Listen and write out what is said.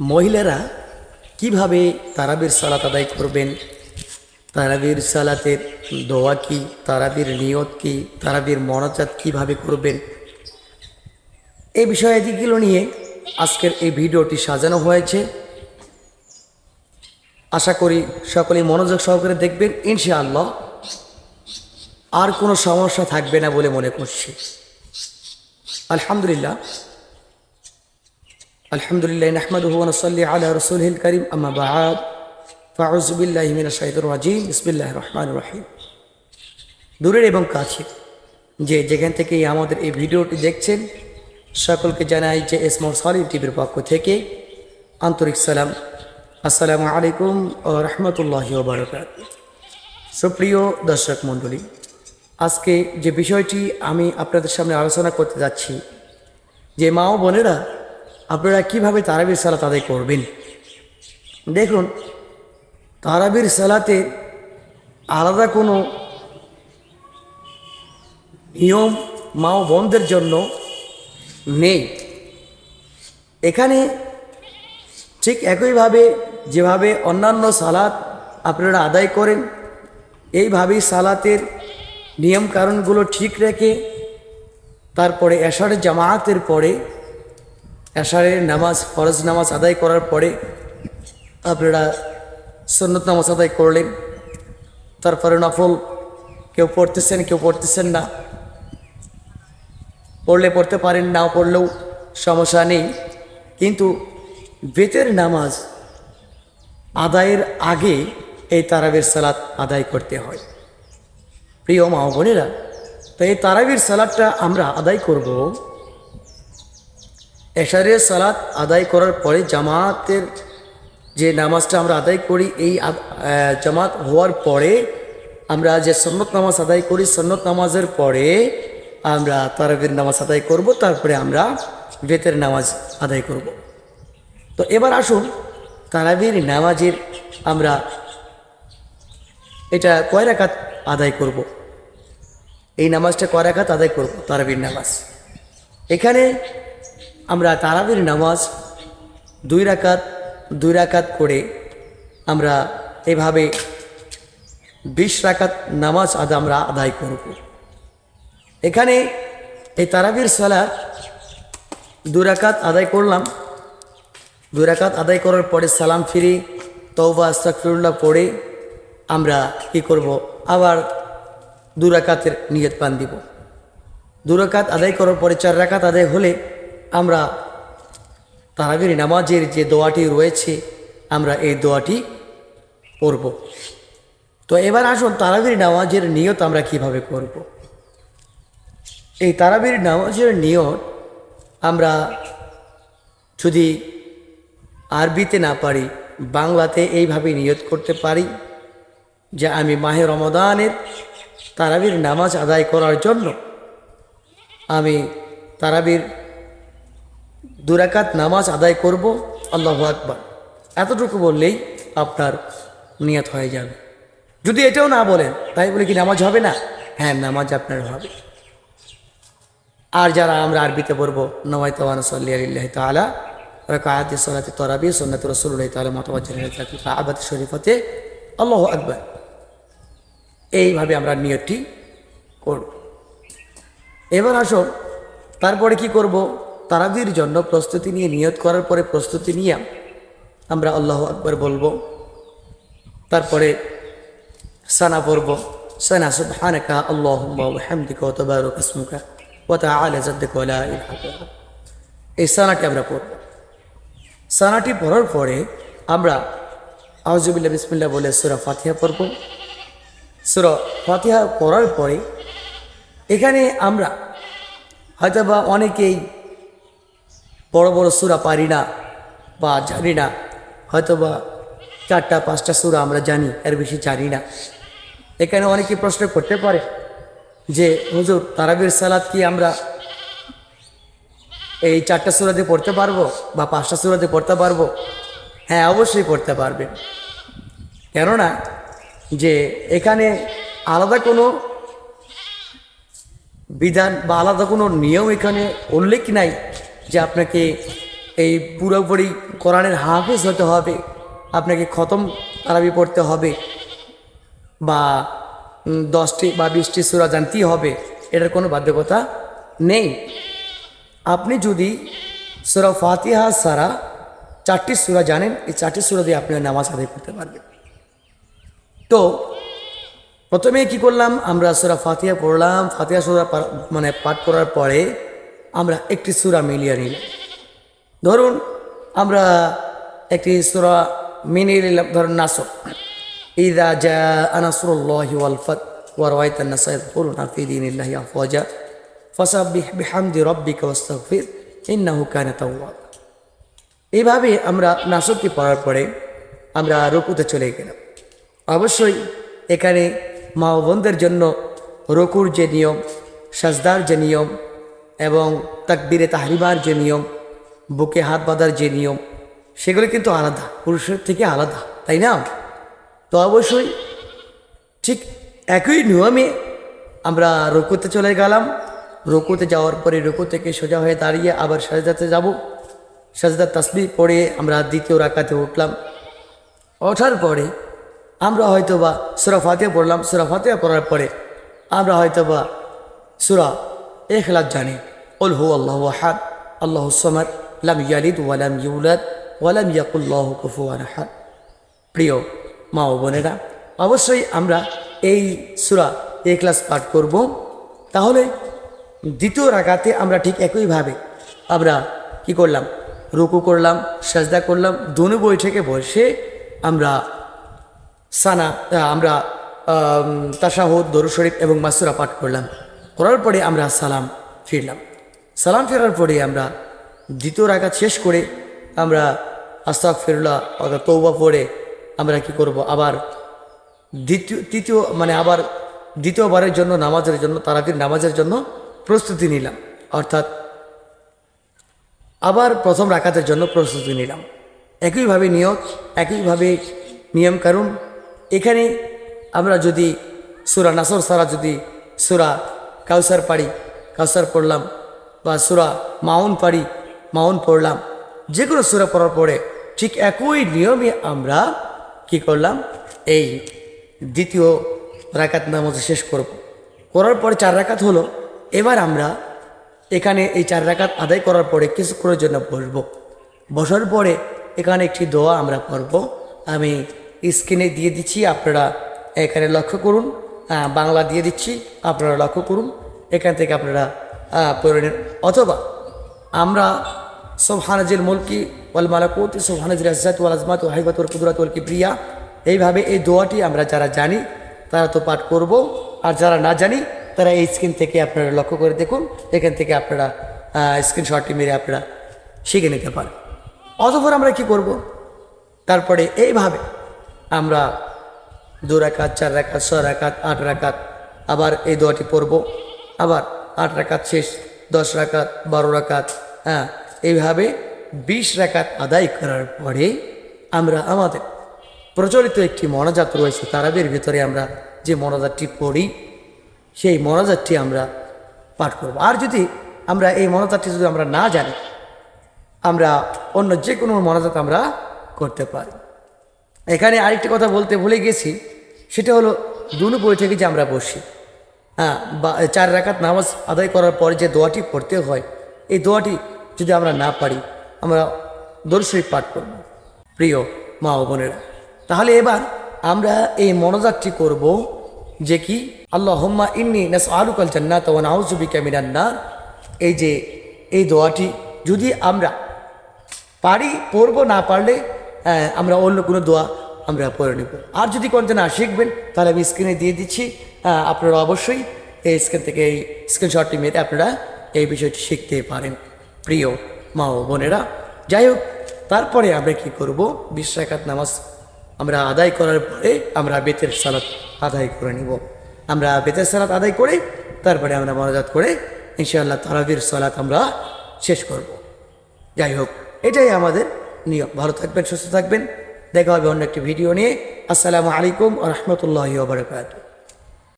মহিলারা কীভাবে তারাবির সালাত আদায় করবেন? তারাবির সালাতের দোয়া কি? তারাবির নিয়ত কি? তারাবির মনাজাত কীভাবে করবেন? এই বিষয়াদিগুলো নিয়ে আজকের এই ভিডিওটি সাজানো হয়েছে। আশা করি সকলেই মনোযোগ সহকারে দেখবেন। ইনশাআল্লাহ। আর কোনো সমস্যা থাকবে না বলে মনে করছি। আলহামদুলিল্লাহ। আলহামদুলিল্লাহ নাহমাদুহু ওয়া নাসাল্লি আলা রাসূলিল কারীম, আম্মা বা'দ ফাউযু বিল্লাহি মিনাশ শাইতানির রাজীম, বিসমিল্লাহির রহমানির রহিম। দূরের এবং কাছে যে যেখান থেকে আমাদের এই ভিডিওটি দেখছেন, সকলকে জানাই যে এসমোর সালিম টিভির পক্ষ থেকে আন্তরিক সালাম। আসসালামু আলাইকুম ও রহমতুল্লাহ বারকাত সুপ্রিয় দর্শক মণ্ডলী, আজকে যে বিষয়টি আমি আপনাদের সামনে আলোচনা করতে যাচ্ছি, যে মা ও বোনেরা আপনারা কীভাবে তারাবির সালাত আদায় করবেন? দেখুন, তারাবির সালাতে আলাদা কোনো নিয়ম মা ও বোনদের জন্য নেই। এখানে ঠিক একইভাবে যেভাবে অন্যান্য সালাত আপনারা আদায় করেন, এইভাবেই সালাতের নিয়ম কারণগুলো ঠিক রেখে তারপরে এশারের জামায়াতের পরে এশারের নামাজ, ফরজ নামাজ আদায় করার পরে আপনারা সন্নত নামাজ আদায় করলেন। তারপরে নফল কেউ পড়তেছেন কেউ পড়তেছেন না। পড়লে পড়তে পারেন, না পড়লেও সমস্যা নেই। কিন্তু বেতের নামাজ আদায়ের আগে এই তারাবির সালাত আদায় করতে হয়। প্রিয় মা বোনেরা, তো এই তারাবির সালাদটা আমরা আদায় করব এশারের সালাত আদায় করার পরে জামাতের যে নামাজটা আমরা আদায় করি, এই জামাত হওয়ার পরে আমরা যে সন্নত নামাজ আদায় করি, সন্নত নামাজের পরে আমরা তারাবির নামাজ আদায় করব, তারপরে আমরা বেতের নামাজ আদায় করব তো এবার আসুন, তারাবির নামাজের আমরা এটা কয় রাকাত আদায় করব। এই নামাজটা কয় রাকাত আদায় করব, তারাবির নামাজ এখানে আমরা তারাবির নামাজ দুই রাকাত দুই রাকাত করে আমরা এভাবে বিশ রাকাত নামাজ আদা, আমরা আদায় করব। এখানে এই তারাবির দুই রাকাত আদায় করলাম। দুই রাকাত আদায় করার পরে সালাম ফিরি তৌবা আস্তাকফিরুল্লাহ পড়ে আমরা কি করব? আবার দু রাকাতের নিয়ত পান দিব। দু রাকাত আদায় করার পরে চার রাকাত আদায় হলে আমরা তারাবির নামাজের যে দোয়াটি রয়েছে, আমরা এই দোয়াটি পড়ব তো এবার আসুন তারাবির নামাজের নিয়ত আমরা কীভাবে করব। এই তারাবির নামাজের নিয়ত আমরা যদি আরবিতে না পারি, বাংলাতে এইভাবে নিয়ত করতে পারি যে আমি মাহে রমদানের তারাবির নামাজ আদায় করার জন্য আমি তারাবির দুরাকাত নামাজ আদায় করব, আল্লাহ আকবার। এতটুকু বললেই আপনার নিয়ত হয়ে যাবে। যদি এটাও না বলেন, তাই বলে কি নামাজ হবে না? হ্যাঁ নামাজ আপনার হবে। আর যারা আমরা আরবিতে পড়ব নওয়াই তওয়ান সাল্লি আলিল্লাহ তালা রাকায়াতি সলাতে তরাবি সন্ন্যত রসুল্লাহ তালা মতবাজ্জাহ আবাদ শরীফতে আল্লাহ আকবর। এইভাবে আমরা নিয়তটি করব। এবার আসো, তারপরে কি করব? তারাবির জন্য প্রস্তুতি নিয়ে, নিয়ত করার পরে প্রস্তুতি নিয়ে আমরা আল্লাহ আকবর বলব। তারপরে সানা পড়ব। সানা, সুবহানাকা আল্লাহুম্মা ওয়া বিহামদিকা ওয়া তাবারাকা ইসমুকা ওয়া তাআলা জাদ্দুকা ওয়া লা ইলাহা ইল্লা এই সানাটি আমরা পড়ব। সানাটি পড়ার পরে আমরা আউজুবিল্লাহ বিসমিল্লাহ বলে সূরা ফাতিহা পড়ব। সূরা ফাতিহা পড়ার পরে এখানে আমরা হয়তোবা অনেকেই বড় বড় সুরা পারি না বা জানি না হয়তো বা চারটা, পাঁচটা সুরা আমরা জানি, এর বেশি জানি না। এখানে অনেকে প্রশ্ন করতে পারে যে, হুজুর, তারাবির সালাদ কি আমরা এই চারটা সুরাতে পড়তে পারব বা পাঁচটা সুরাতে পড়তে পারব? হ্যাঁ অবশ্যই পড়তে পারবেন। কেননা যে, এখানে আলাদা কোনো বিধান বা আলাদা কোনো নিয়ম এখানে উল্লেখ নাই। যে আপনাকে এই পুরোপুরি কোরআনের হাফেজ হতে হবে, আপনাকে খতম তারাবি পড়তে হবে বা দশটি বা বিশটি সুরা জানতেই হবে, এটার কোনো বাধ্যকতা নেই। আপনি যদি সুরা ফাতিহা সারা চারটি সুরা জানেন, এই চারটি সুরা দিয়ে আপনি নামাজ আদায় করতে পারবেন। তো, প্রথমে কি করলাম, আমরা সুরা ফাতিহা পড়লাম, ফাতিহা সুরা মানে পাঠ করার পরে আমরা একটি সুরা মিলিয়ে নিলাম ধরুন, আমরা একটি সুরা মিনিয়ে নিলাম, ধরুন নাসর। ইদা জা তাওয়াবা। এইভাবে আমরা নাসরটি পড়ার পরে আমরা রকুতে চলে গেলাম। অবশ্যই এখানে মা বোনদের জন্য রকুর যে নিয়ম, সাজদার যে নিয়ম এবং তাকবিরে তাহরিমার যে নিয়ম, বুকে হাত বাঁধার যে নিয়ম, সেগুলো কিন্তু আলাদা, পুরুষের থেকে আলাদা, তাই না? তো অবশ্যই ঠিক একই নিয়মে আমরা রকুতে চলে গেলাম। রকুতে যাওয়ার পরে রকু থেকে সোজা হয়ে দাঁড়িয়ে আবার সাজদাতে যাব। সাজদার তাসবি পড়ে আমরা দ্বিতীয় রাকাতে উঠলাম। ওঠার পরে আমরা হয়তো বা সুরা ফাতিয়া পড়লাম। সুরা ফাতিয়া পড়ার পরে আমরা হয়তো বা সুরা এখলাস জানি ওল হু আল্লাহ আহাদ, আল্লাহ সমাদ, লাম ইয়ালিদ ওয়ালাম ইউলাদ ওয়ালাম ইয়াকুল্লাহ কুফুয়ান আহাদ। প্রিয় মা ও বোনেরা, অবশ্যই আমরা এই সুরা এ ক্লাস পাঠ করব। তাহলে দ্বিতীয় রাগাতে আমরা ঠিক একইভাবে আমরা কি করলাম? রুকু করলাম, সাজদা করলাম, দনু বৈঠকে বসে আমরা সানা আমরা তাসাহুদ দরু শরীফ এবং মাসুরা পাঠ করলাম। করার পরে আমরা সালাম ফিরলাম। সালাম ফেরার পরে আমরা দ্বিতীয় রাগাত শেষ করে আমরা আস্তাক ফিরুল্লাহ অর্থাৎ তৌবা পড়ে আমরা কি করব? আবার দ্বিতীয়, তৃতীয় মানে আবার দ্বিতীয়বারের জন্য নামাজের জন্য, তারাবির নামাজের জন্য প্রস্তুতি নিলাম। অর্থাৎ আবার প্রথম রাখাতের জন্য প্রস্তুতি নিলাম। একইভাবে নিয়ত, একইভাবে নিয়ম কারণ এখানে আমরা যদি সুরা নাসর সারা যদি সুরা কাউসার পারি কাউসার পড়লাম বা সুরা মাউন পারি মাউন পড়লাম। যে কোনো সুরা পড়ার পরে ঠিক একই নিয়মে আমরা কি করলাম? এই দ্বিতীয় রাকাত নামাজ শেষ করব। করার পরে চার রাকাত হলো, এবার আমরা এখানে এই চার রাকাত আদায় করার পরে কিছুক্ষণের জন্য বসবো। বসার পরে এখানে একটি দোয়া আমরা পড়ব আমি স্ক্রিনে দিয়ে দিচ্ছি, আপনারা এখানে লক্ষ্য করুন। বাংলা দিয়ে দিচ্ছি। আপনারা লক্ষ্য করুন, এখান থেকে আপনারা পড়ে অথবা আমরা সোহানাজিল মুলকি ওয়াল মালাকুত সোহানাজিল আজাত ওয়াল আজমাত ও হাইবাত ওয়াল কুদরাত ওয়াল কিবরিয়া। এইভাবে এই দোয়াটি আমরা যারা জানি, তারা তো পাঠ করব। আর যারা না জানি, তারা এই স্ক্রিন থেকে আপনারা লক্ষ্য করে দেখুন। এখান থেকে আপনারা স্ক্রিনশটটি মেরে আপনারা শিখে নিতে পারেন। অতঃপর আমরা কি করব? তারপরে এইভাবে আমরা দু রাকাত, চার রাকাত ছয় রাকাত, আট রাকাত। আবার এই দোয়াটি পড়ব। আবার আট রাকাত শেষ, দশ রাকাত, বারো রাকাত। হ্যাঁ এইভাবে বিশ রাকাত আদায় করার পরে আমরা আমাদের প্রচলিত একটি মনাজাত রয়েছে, তারাবের ভিতরে আমরা যে মনাজাতটি পড়ি, সেই মনাজাতটি আমরা পাঠ করব। আর যদি আমরা এই মনাজাতটি যদি আমরা না জানি, আমরা অন্য যে কোনো মনাজাত আমরা করতে পারি। এখানে আরেকটি কথা বলতে ভুলে গেছি সেটা হলো দুনু বৈঠকে যে আমরা বসি। হ্যাঁ বা চার রাকাত নামাজ আদায় করার পরে যে দোয়াটি পড়তে হয় এই দোয়াটি যদি আমরা না পারি আমরা দর্শরী পাঠ করব। প্রিয় মা ও বোনেরা তাহলে এবার আমরা এই মনোজাতটি করব যে কি আল্লাহ হোম্মা ইন্নি নাস আলুকাল জান্নাত ওয়া নাউজুবিকা মিনান নার। এই যে এই দোয়াটি যদি আমরা পারি পড়ব না পারলে আহ, আমরা অন্য কোনো দোয়া আমরা পড়ে নেব। আর যদি কোনটা না শিখবেন, তাহলে আমি স্ক্রিনে দিয়ে দিচ্ছি। আপনারা অবশ্যই এই স্ক্রিন থেকে এই স্ক্রিনশটটি মেরে আপনারা এই বিষয়টি শিখতে পারেন। প্রিয় মা ও বোনেরা, যাই হোক, তারপরে আমরা কি করব? বিশ রাকাত নামাজ আমরা আদায় করার পরে আমরা বেতের সালাত আদায় করে নিব। আমরা বেতের সালাত আদায় করে তারপরে আমরা মনাজাত করে ইনশাআল্লাহ তারাবির সালাত আমরা শেষ করব। যাই হোক, এটাই আমাদের নিয়ম। ভালো থাকবেন, সুস্থ থাকবেন। দেখা হবে অন্য একটি ভিডিও নিয়ে। আসসালামু আলাইকুম রহমতুল্লাহ বারকাত